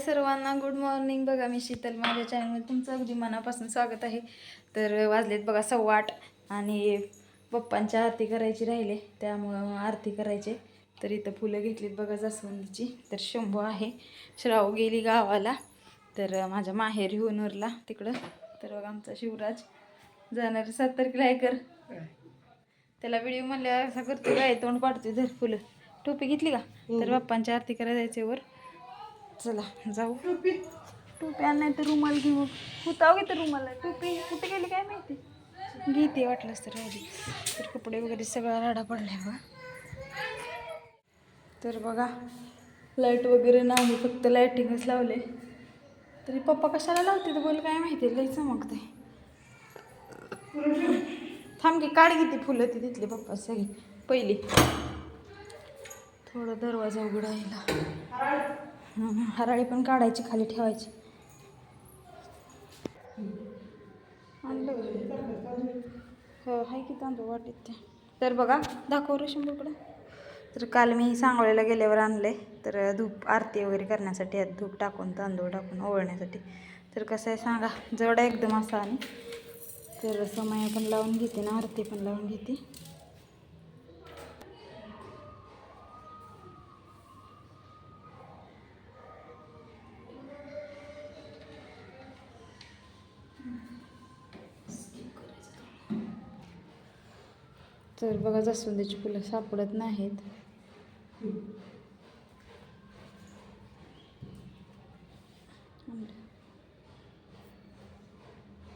सर्वांना good morning बघा मी शीतल माझ्या चॅनलमध्ये तुमचं अगदी मनापासून स्वागत आहे. तर वाजलेत बघा सव्वा आठ आणि पप्पांच्या आरती करायची राहिले त्यामुळं आरती करायचे. तर इथं फुलं घेतलीत बघा जास्वंदीची. तर शंभू आहे. श्राव गेली गावाला. तर माझ्या माहेर हुनूरला तिकडं. तर बघा आमचा शिवराज जाणार सात तारखेला आहे कर. त्याला व्हिडिओ म्हणल्या असा करतो काय तोंड पाडतोय धर फुलं. टोपी घेतली का? तर बाप्पांची आरती करायला जायचे वर. चला जाऊ. टोपी. आण नाही तर रुमाल घेऊ. होताव घेतं रुमाला. टोपी कुठे गेली काय माहिती? घेते वाटलंच तर राहिली. तर कपडे वगैरे सगळा राडा पडलाय बघा. तर बघा लाइट वगैरे नाही फक्त लाईटिंगच लावले तरी पप्पा कशाला लावते तर बोल काय माहिती लई चमकते थांब की काढ घेते फुलं ती तिथली पप्पा सगळी. पहिली. थोडा दरवाजा उघडायला हराळी पण काढायची खाली ठेवायची. आणलं हो आहे की तांदूळ वाटेत ते. तर बघा दाखव रे शंभूकडं तर काल मी सांगोळ्याला गेल्यावर आणले तर धूप आरती वगैरे करण्यासाठी धूप टाकून तांदूळ टाकून ओळण्यासाठी तर कसं आहे सांगा जड एकदम असा आणि. तर समय पण लावून घेते ना आरती पण लावून घेते. तर बघा जास्वंदीची फुलं सापडत नाहीत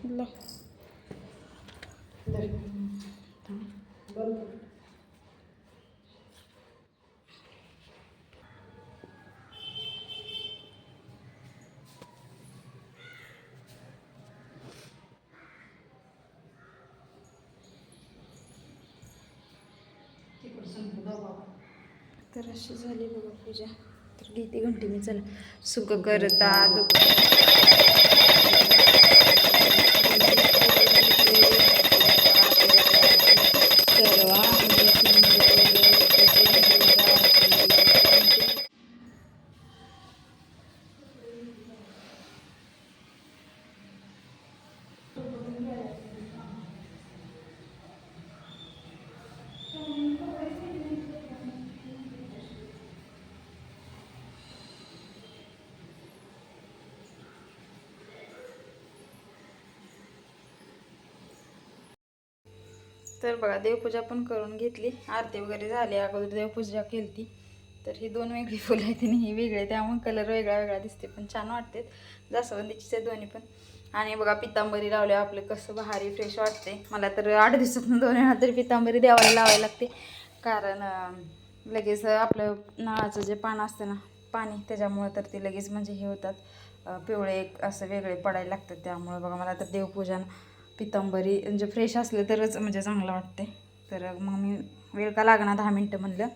ला. तर अशी झाली बघा पूजा. तर किती घंटी मी चला. सुख करता दुःख. तर बघा देवपूजा पण करून घेतली. आरती वगैरे झाली अगोदर देवपूजा केली ती तर ही दोन वेगळी फुलं आहेत आणि ही वेगळी त्यामुळे कलर वेगळा वेगळा दिसते पण छान वाटते जास्वंदीचीच आहे दोन्ही पण. आणि बघा पितांबरी लावले आपलं कसं भारी फ्रेश वाटते मला तर आठ दिवसातून दोन वेळा तरी पितांबरी देवाला लावायला लागते. कारण लगेच आपलं नळाचं जे पान असतं ना पाणी त्याच्यामुळं तर ते लगेच म्हणजे हे होतात. पिवळे असं वेगळे पडायला लागतात. त्यामुळं बघा मला तर देवपूजन पितांबरी म्हणजे फ्रेश असलं तरच म्हणजे चांगलं वाटते तर मग मी वेळ का लागणार दहा मिनटं म्हणलं.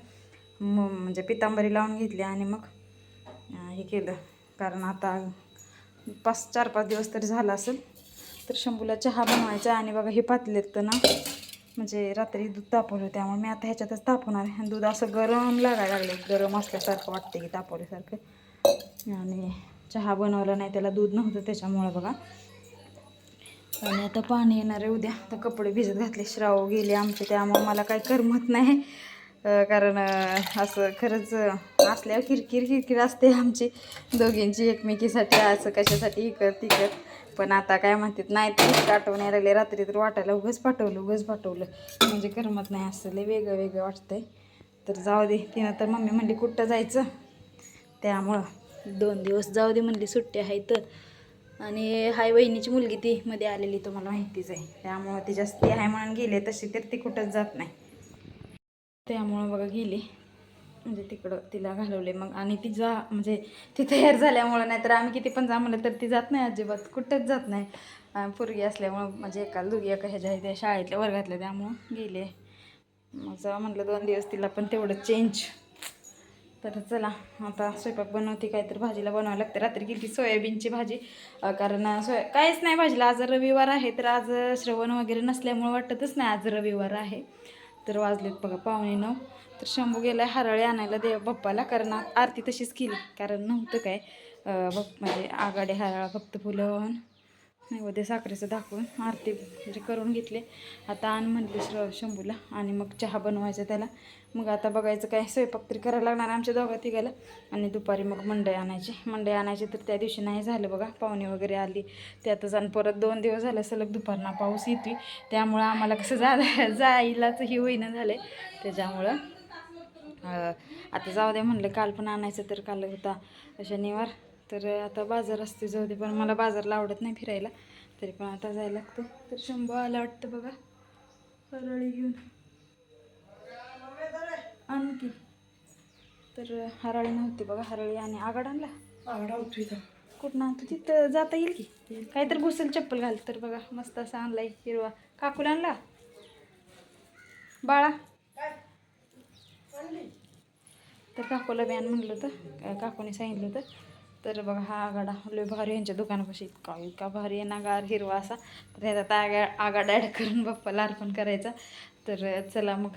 मग म्हणजे पितांबरी लावून घेतली आणि मग हे केलं. कारण आता पाच चार पाच दिवस तरी झाला असेल तर शंभूला चहा बनवायचा आणि बघा हे पातलेत तर ना म्हणजे रात्री दूध तापवलं त्यामुळे मी आता ह्याच्यातच तापवणार आहे. दूध असं गरम लागायला लागलं गरम असल्यासारखं वाटते की तापवल्यासारखं. आणि चहा बनवला नाही त्याला दूध नव्हतं त्याच्यामुळं बघा. आणि आता पाणी येणार आहे. उद्या आता कपडे भिजत घातले. श्राव गेले आमचे त्यामुळे मला काही करमत नाही. कारण असं खरंच असल्यावर किरकिर किरकिर असते आमची. दोघींची एकमेकीसाठी असं कशासाठी इकत तिकत. पण आता काय म्हणतात नाही तर आठवण यायला लागले. रात्री तर वाटायला उगंच पाठवलं उगंच पाठवलं. म्हणजे करमत नाही असं लय वेगळं वेगळं वाटतंय. तर जाऊ दे तिनं तर मम्मी म्हणली कुठं जायचं? त्यामुळं. दोन दिवस जाऊ दे म्हणली सुट्टी आहे तर आणि हाय वहिनीची मुलगी ती मध्ये आलेली तुम्हाला माहितीच आहे. त्यामुळं ती जास्त हाय म्हणून गेले तशी तर ती कुठंच जात नाही. त्यामुळं बघा गेली. म्हणजे तिकडं तिला घालवले मग. आणि ती जा म्हणजे ती तयार झाल्यामुळं नाही तर आम्ही किती पण जा म्हणलं तर ती जात नाही अजिबात. कुठंच जात नाही. पोरगी असल्यामुळं म्हणजे एका दुगी एका ह्याच्या त्या शाळेतल्या वर्गातल्या त्यामुळं गेले. मग जा म्हटलं दोन दिवस तिला पण तेवढं चेंज तर चला आता स्वयंपाक बनवते काहीतरी भाजीला बनवावं लागते. रात्री गेली सोयाबीनची भाजी कारण सोया काहीच नाही भाजीला आज रविवार आहे तर आज श्रवण वगैरे नसल्यामुळं वाटतच नाही आज रविवार आहे. तर वाजलेत बघा पाहुणे नऊ. तर शंभू गेला हरळी आणायला देव बाप्पाला कारण आरती तशीच केली कारण नव्हतं काय बप म्हणजे आघाडी हरळा फक्त फुलं नैवेद्य साखरेचं दाखवून आरती म्हणजे करून घेतले. आता आण म्हणले श्र शंभूला आणि मग चहा बनवायचा त्याला. मग आता बघायचं काय स्वयंपाक तरी करायला लागणार आमच्या दोघा तिघाला. आणि दुपारी मग मंडई आणायची. मंडई आणायची तर त्या दिवशी नाही झालं बघा. पाहुणे वगैरे आली त्यातच आणि परत दोन दिवस झाले सलग दुपारना पाऊस येतोय. त्यामुळं आम्हाला कसं जा जायलाच ही होईना झालं त्याच्यामुळं आता जाऊ दे म्हणलं काल पण आणायचं तर काल होता. शनिवार तर आता बाजार असते जाऊ दे. पण मला बाजारला आवडत नाही फिरायला. तरी पण आता जायला लागतं. तर शंभू आला वाटतं बघा. हरळी घेऊन. आणखी. तर हरळी नव्हती बघा. हरळी आणि आगाड आणला. आगडा कुठं आणतो? तिथं जाता येईल की? काहीतरी घुसेल चप्पल घाल. तर बघा मस्त असा आणलाय हिरवा. काकूला आणला? बाळा? तर काकूला बॅन म्हणलं होतं. काकूने सांगितलं होतं. तर बघा हा आगाडा लय भारी यांच्या दुकानापाशी. इतका इतका भारी आहे ना गार हिरवा असा. तर आता आगा आगाडा ॲड करून बाप्पाला अर्पण करायचा. तर चला मग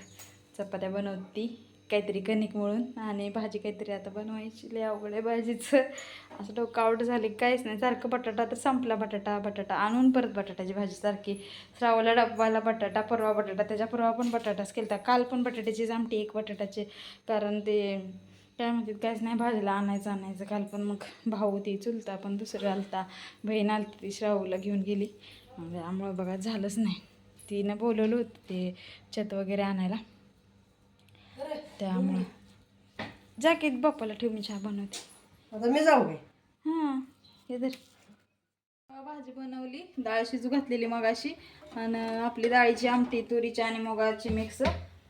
चपात्या बनवती काहीतरी कणिक मळून आणि भाजी काहीतरी आता बनवायची. लय अवघड आहे भाजीचं. असं डोकं आउट झाली काहीच नाही. सारखं बटाटा तर संपला बटाटा बटाटा आणून परत बटाट्याची भाजी सारखी. श्रावला डब्बाला बटाटा परवा बटाटा त्याच्या परवा पण बटाटाच केला काल पण बटाट्याचीच आमटी एक बटाट्याचे. कारण ते काय म्हणतात काहीच नाही भाजीला आणायचं आणायचं. काल पण मग भाऊ ती चुलता पण दुसरं आलता. बहीण आलती ती श्रावूला घेऊन गेली. मग त्यामुळं बघा झालंच नाही. तिनं बोलवलं होतं ते छत वगैरे आणायला. त्यामुळं. जा की बाप्पाला ठेव मी चहा बनवते. आता मी जाऊ हां हे तर भाजी बनवली. डाळ शिजू घातलेली मगाशी. आणि आपली डाळीची आमटी तुरीची आणि मुगाची मिक्स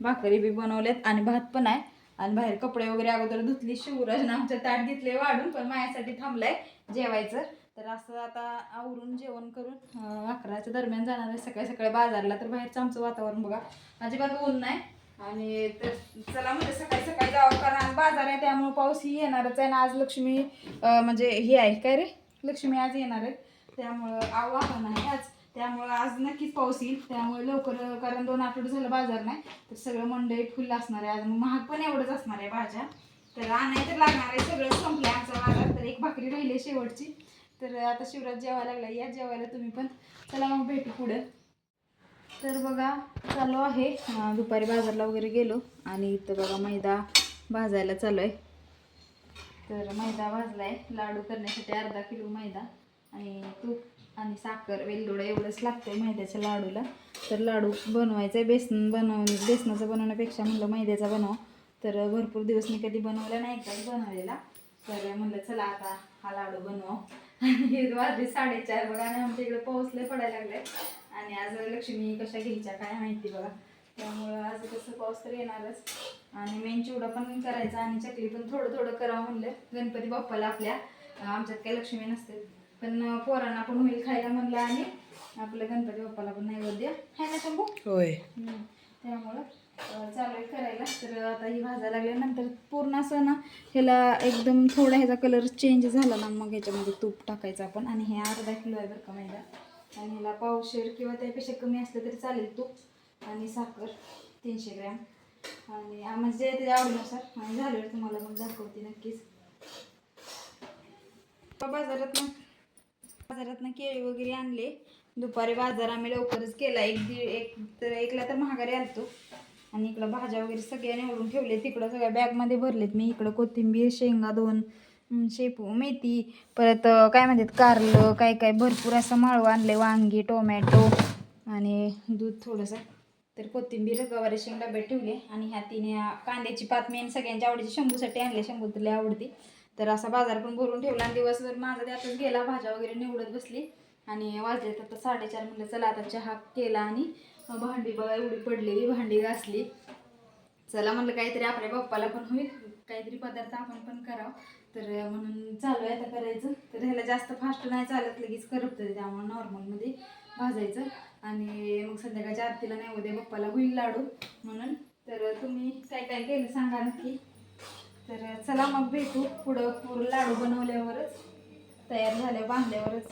भाकरी बी बनवल्यात. आणि भात पण आहे. आणि बाहेर कपडे वगैरे अगोदर धुतली शिवराजनं आमच्या ताट घेतले वाढून पण माझ्यासाठी थांबलाय जेवायचं. तर असं आता आवरून जेवण करून अकराच्या दरम्यान जाणार आहे. सकाळी सकाळी बाजारला तर बाहेरचं आमचं वातावरण बघा अजिबात ऊन नाही. आणि तर चला म्हणजे सकाळी सकाळी जावं कारण आज बाजार आहे त्यामुळे पाऊस ही येणारच आहे. आणि आज लक्ष्मी म्हणजे ही आहे काय रे? लक्ष्मी आज येणार आहे. त्यामुळं आव्हान आहे आज. त्यामुळं आज नक्कीच पाऊस येईल. त्यामुळे लवकर कारण दोन आठवडे झालं बाजार नाही तर सगळं मंडई फुल असणार आहे. आज मग महाग पण एवढंच असणार आहे भाज्या. तर आणाय तर लागणार आहे सगळं संपलं आमचा बाजार तर एक भाकरी राहिली आहे शेवटची. तर आता शिवराज जेवायला लागला. या जेवायला तुम्ही पण चला मग भेटू पुढं. तर बघा चालू आहे. दुपारी बाजारला वगैरे गेलो आणि इथं बघा मैदा भाजायला चालू आहे. तर मैदा भाजला आहे लाडू करण्यासाठी अर्धा किलो मैदा आणि तूप. आणि साखर वेलदोडा एवढंच लागतं आहे मैद्याच्या लाडूला. तर लाडू बनवायचा आहे बेसन बनवून बेसनाचं बनवण्यापेक्षा म्हणलं मैद्याचा बनव. तर भरपूर दिवस मी कधी बनवला नाही का बनवलेला. तर म्हणलं चला आता हा लाडू बनव. आणि वाजले साडेचार बघा आणि आमच्या इकडे पाऊस लय पडायला लागले आणि आज लक्ष्मी कशा घ्यायच्या काय माहिती बघा. त्यामुळं आज कसं पाऊस तर येणारच. आणि मेन चिवडा पण करायचा आणि चकली पण थोडं थोडं करावं म्हणलं. गणपती बाप्पाला आपल्या. आमच्यात काही लक्ष्मी नसते. पण पोरांना पण होईल खायला म्हणलं आणि आपलं गणपती बाप्पाला पण नैवेद्य. आहे ना शंभू? होय. त्यामुळं चालू करायला. तर आता ही भाजायला लागल्यानंतर पूर्ण असं ना ह्याला एकदम थोडा ह्याचा कलर चेंज झाला ना मग ह्याच्यामध्ये तूप टाकायचं आपण. आणि हे अर्धा किलो आहे बरं का मैदा. आणि ह्याला पावशेर किंवा त्यापेक्षा कमी असलं तरी चालेल तूप आणि साखर तीनशे ग्रॅम. आणि म्हणजे जे त्याच्या आवडीनुसार. आणि झाल्यावर तुम्हाला मग दाखवते नक्कीच. बाजारात बाजारातनं केळी वगैरे आणले. दुपारी बाजार आम्ही लवकरच केला. एक दीड एक तर एकला तर महागारी आलतो. आणि इकडं भाज्या वगैरे सगळ्या निवडून ठेवले. तिकडं सगळ्या बॅगमध्ये भरलेत. मी इकडं कोथिंबीर शेंगा दोन शेपू मेथी परत काय म्हणतात कारलं काय काय भरपूर असं माळू आणले. वांगी टोमॅटो आणि दूध थोडंसं. तर कोथिंबीर गवारी शेंग डब्यात ठेवले. आणि ह्या तिने कांद्याची पात मेन सगळ्यांच्या आवडीची शंभूसाठी आणले शंभू तुला आवडती. तर असा बाजार पण भरून ठेवला आणि दिवसभर माझा त्यातच गेला भाज्या वगैरे निवडत बसली आणि वाजले तर साडेचार म्हणलं चला आता चहा केला आणि भांडी बघा एवढी पडलेली भांडी घासली. चला म्हणलं काहीतरी आपल्या बाप्पाला पण होईल काहीतरी पदार्थ आपण पण करावं. तर म्हणून चालू आहे आता करायचं. तर ह्याला जास्त फास्ट नाही चालत लगेच करपतं त्यामुळे नॉर्मलमध्ये भाजायचं. आणि मग संध्याकाळच्या आरतीला नाही उद्या बाप्पाला होईल लाडू म्हणून. तर तुम्ही काय काय केलं सांगा नक्की? तर चला मग भेटू पुढं पूर लाडू बनवल्यावरच तयार झाल्या बांधल्यावरच.